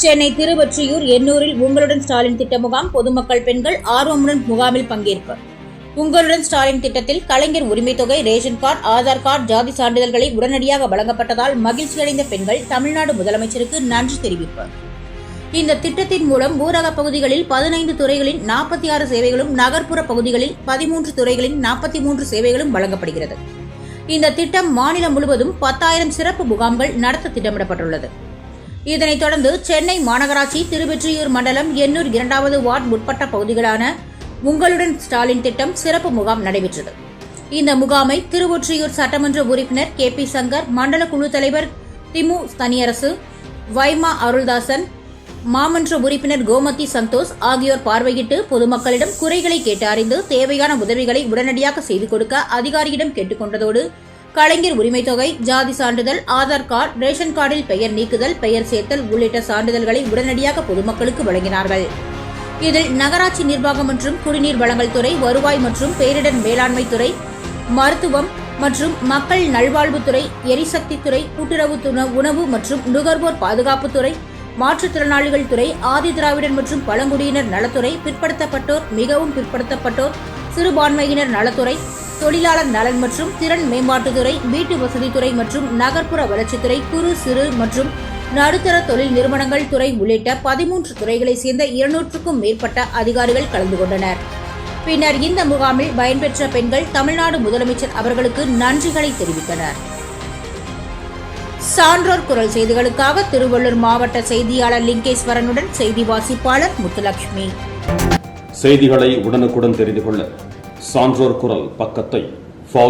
சென்னை திருவொற்றியூர் எண்ணூரில் உங்களுடன் ஸ்டாலின் திட்ட முகாம் பொதுமக்கள் பெண்கள் ஆர்வமுடன் முகாமில் பங்கேற்பு. உங்களுடன் ஸ்டாலின் திட்டத்தில் கலைஞர் உரிமை தொகை ரேஷன் கார்டு ஆதார் கார்டு ஜாதி சான்றிதழ்களை உடனடியாக வழங்கப்பட்டதால் மகிழ்ச்சியடைந்த பெண்கள் தமிழ்நாடு முதலமைச்சருக்கு நன்றி தெரிவிப்பு. இந்த திட்டத்தின் மூலம் ஊரக பகுதிகளில் பதினைந்து துறைகளின் நாற்பத்தி ஆறு சேவைகளும் நகர்ப்புற பகுதிகளில் பதிமூன்று துறைகளின் நாற்பத்தி மூன்று சேவைகளும் வழங்கப்படுகிறது. இந்த திட்டம் மாநிலம் முழுவதும் பத்தாயிரம் சிறப்பு முகாம்கள் நடத்த திட்டமிடப்பட்டுள்ளது. இதனைத் தொடர்ந்து சென்னை மாநகராட்சி திருவெற்றியூர் மண்டலம் எண்ணூர் இரண்டாவது வார்டு உட்பட்ட பகுதிகளான உங்களுடன் ஸ்டாலின் திட்டம் சிறப்பு முகாம் நடைபெற்றது. இந்த முகாமை திருவொற்றியூர் சட்டமன்ற உறுப்பினர் கே பி சங்கர் மண்டல குழு தலைவர் திமு தனியரசு வைமா அருள்தாசன் மாமன்ற உறுப்பினர் கோமதி சந்தோஷ் ஆகியோர் பார்வையிட்டு பொதுமக்களிடம் குறைகளை கேட்டு அறிந்து தேவையான உதவிகளை உடனடியாக செய்து கொடுக்க அதிகாரியிடம் கேட்டுக்கொண்டதோடு கலைஞர் உரிமை தொகை ஜாதி சான்றிதழ் ஆதார் கார்டு ரேஷன் கார்டில் பெயர் நீக்குதல் பெயர் சேர்த்தல் உள்ளிட்ட சான்றிதழ்களை உடனடியாக பொதுமக்களுக்கு வழங்கினார்கள். இதில் நகராட்சி நிர்வாகம் மற்றும் குடிநீர் வழங்கல் துறை வருவாய் மற்றும் பேரிடர் மேலாண்மை துறை மருத்துவம் மற்றும் மக்கள் நல்வாழ்வுத்துறை எரிசக்தித்துறை கூட்டுறவு துண- உணவு மற்றும் நுகர்வோர் பாதுகாப்புத்துறை மாற்றுத்திறனாளிகள் துறை ஆதி திராவிடர் மற்றும் பழங்குடியினர் நலத்துறை பிற்படுத்தப்பட்டோர் மிகவும் பிற்படுத்தப்பட்டோர் சிறுபான்மையினர் நலத்துறை தொழிலாளர் நலன் மற்றும் திறன் மேம்பாட்டுத்துறை வீட்டு வசதித்துறை மற்றும் நகர்ப்புற வளர்ச்சித்துறை குறு சிறு மற்றும் நடுத்தர தொழில் நிறுவனங்கள் துறை உள்ளிட்ட பதிமூன்று துறைகளை சேர்ந்த இருநூற்றுக்கும் மேற்பட்ட அதிகாரிகள் கலந்து கொண்டனர். பின்னர் இந்த முகாமில் பயன்பெற்ற பெண்கள் தமிழ்நாடு முதலமைச்சர் அவர்களுக்கு நன்றிகளை தெரிவித்தனர். சான்றோர் குரல் செய்திகளுக்காக திருவள்ளூர் மாவட்ட செய்தியாளர் லிங்கேஸ்வரனுடன் செய்தி வாசிப்பாளர் முத்துலட்சுமி. செய்திகளை உடனுக்குடன் தெரிந்து கொள்ள சான்றோர் குரல் பக்கத்தை ஃபாலோ